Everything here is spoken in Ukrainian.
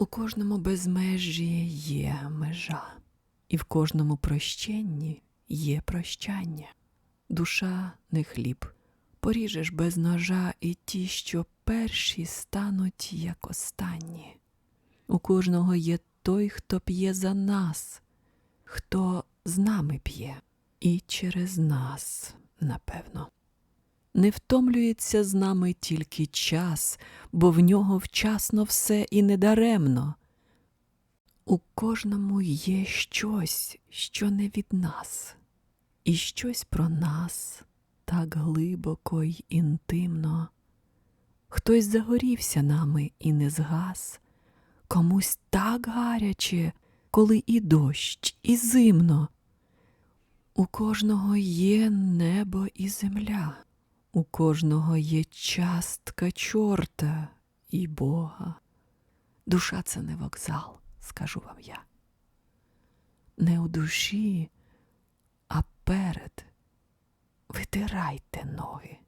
У кожному безмежжі є межа, і в кожному прощенні є прощання. Душа не хліб, поріжеш без ножа, і ті, що перші стануть як останні. У кожного є той, хто п'є за нас, хто з нами п'є, і через нас, напевно. Не втомлюється з нами тільки час, бо в нього вчасно все і недаремно. У кожному є щось, що не від нас, і щось про нас так глибоко й інтимно. Хтось загорівся нами і не згас, комусь так гаряче, коли і дощ, і зимно. У кожного є небо і земля, у кожного є частка чорта і Бога. Душа це не вокзал, скажу вам я. Не у душі, а перед. Витирайте ноги.